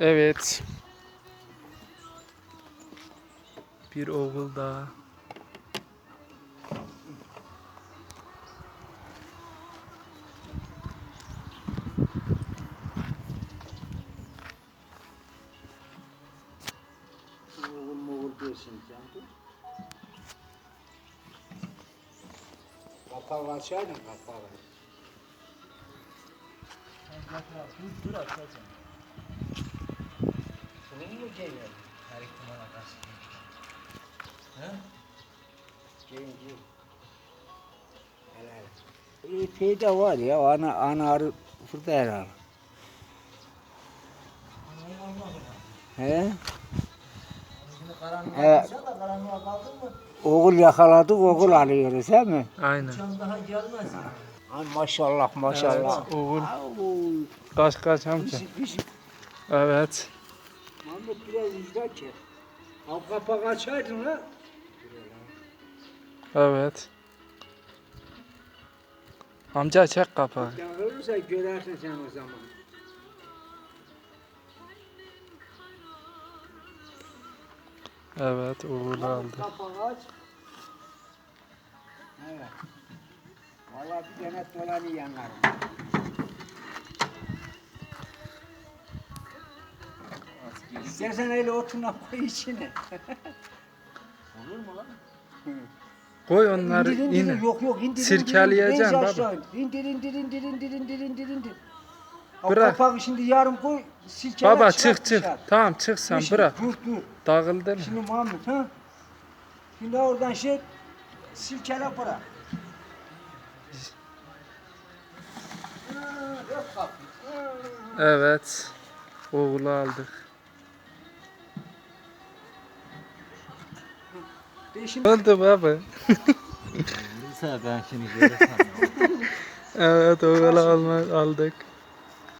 Evet. Bir oğul daha. Kapağı açaydın kapağı. Dur dur açacağım. Mu geliyor? Her ihtimala karşı. He? Giyin giyin. Helal. İpi de var ya ana ana arı burada herhalde. Anayı almadım. He? Şimdi karanlığa Evet. evet. da karanlığa kaldın mı? Oğul yakaladık oğul alıyoruz değil mi? Aynen. Can daha gelmez. Ay maşallah maşallah. Oğul. Au, Kaç kaç amca. pişik pişik. Evet. Mahmut biraz rüzgar çek. Al kapak açaydın ha. Evet. Amca çek kapağı. Yağılırsa görersin sen o zaman. Evet oğul aldı. Kapağı aç. Evet. Vallahi bir tane dolanı yanarım. İstersen öyle otuna koy içine. Olur mu lan? Koy onları İndir, indir, yine. Yok yok indir. Sirkeleyeceksin indir, baba. aşağı İndir indir indir indir indir indir indir. O Bırak. kapağı şimdi yarım koy. Silkele Baba çık çık. dışarı. Tamam çık sen şimdi, bırak. Dur dur. Dağıldın mı? Şimdi Muhammed ha. Şimdi oradan şey silkele bırak. Yok. Evet. Oğulu aldık. De şimdi Oldu baba. Olursa ben şimdi görürsem. Evet oğlu alma, aldık.